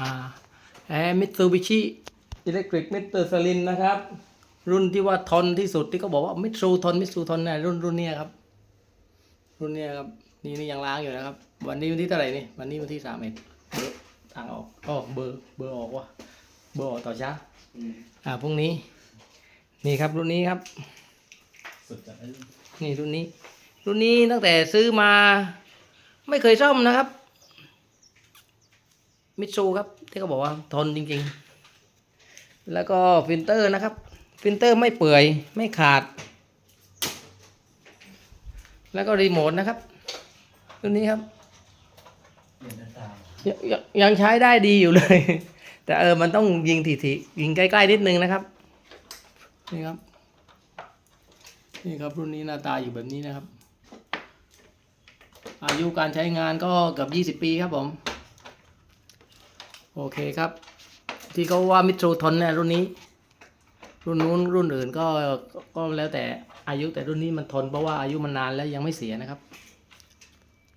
อ่าแอร์มิตซูบิชิอิเล็กทริกมิสเตอร์สลินนะครับ รุ่นที่ว่าทนที่สุดที่เขาบอกว่ามิตซูทนมิตซูทนนะรุ่นรุ่นเนี้ยครับ รุ่นเนี้ยครับ นี่นี่ยังล้างอยู่นะครับ วันนี้วันที่เท่าไหร่นี่ วันนี้วันที่สามเอ็ดเบอร์ต่างออกอ๋อเบอร์เบอร์ออกว่ะเบอร์ออกต่อช้าอืมอ่าพรุ่งนี้ นี่ครับรุ่นนี้ครับสุดจัดเลยนี่รุ่นนี้ รุ่นนี้ตั้งแต่ซื้อมา ไม่เคยซ่อมนะครับ มิตซูครับ ที่เขาบอกว่าทนจริงๆ แล้วก็ฟิลเตอร์นะครับ ฟิลเตอร์ไม่เปื่อยไม่ขาด แล้วก็รีโมทนะครับรุ่นนี้ครับเปลี่ยนหน้าตายังยังยังใช้ได้ดีอยู่เลย แต่เออมันต้องยิงถี่ๆยิงใกล้ๆนิดนึงนะครับ นี่ครับ นี่ครับรุ่นนี้หน้าตาอยู่แบบนี้นะครับ อายุการใช้งานก็เกือบยี่สิบปีครับผม โอเคครับ ที่เขาว่ามิตรทนเนี่ยรุ่นนี้ รุ่นนู้นรุ่นอื่นก็ก็แล้วแต่อายุแต่รุ่นนี้มันทนเพราะว่าอายุมันนานแล้วยังไม่เสียนะครับ